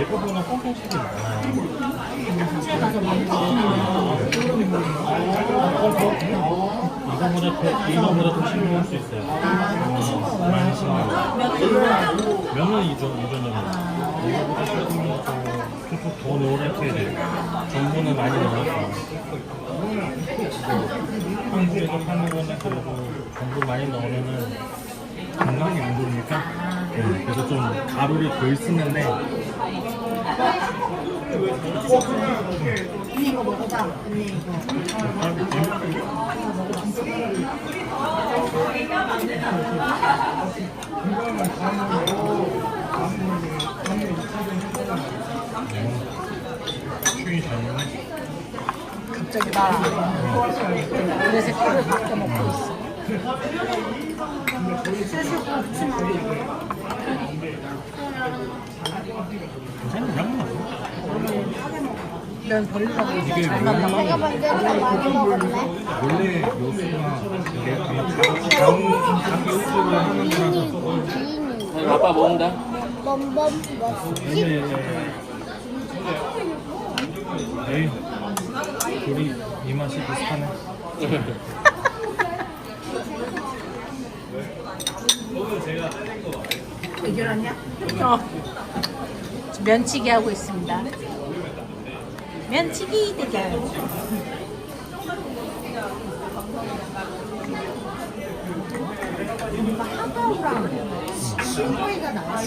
대부분은 콩콩식이 많아요. 현지에 가서 많이 먹는 이거보다 더, 이거보다 더 싱거울 수 있어요. 어, 많이 싱거워요. 면은 이전, 이전적으로. 이거보다 조금 더, 조금 더 노랗게 돼요. 전분은 많이 넣어서. 한국에서 파는 거는 그래도 전분 많이 넣으면은 건강에 안 좋으니까. 네, 그래서 좀 가루를 덜 쓰는데. 갑자기 나 그래서 꿀을 밖에 먹고 있어. 괜찮은 향은 없어. 면 벌리라고 이게 잘 원래- 만나. 내가 먼저 좀 많이 먹었네. 원래 요수가 이게 아마 장, 장기 흡수를 하는 거라서. 지인이 아빠 먹는다. 예, 예, 예. 에이, 둘이 이 맛이 비슷하네. 대결하냐? 어. 면치기 하고 있습니다. 면치기 대결. 뭔가 하다우랑 실거리가 나와.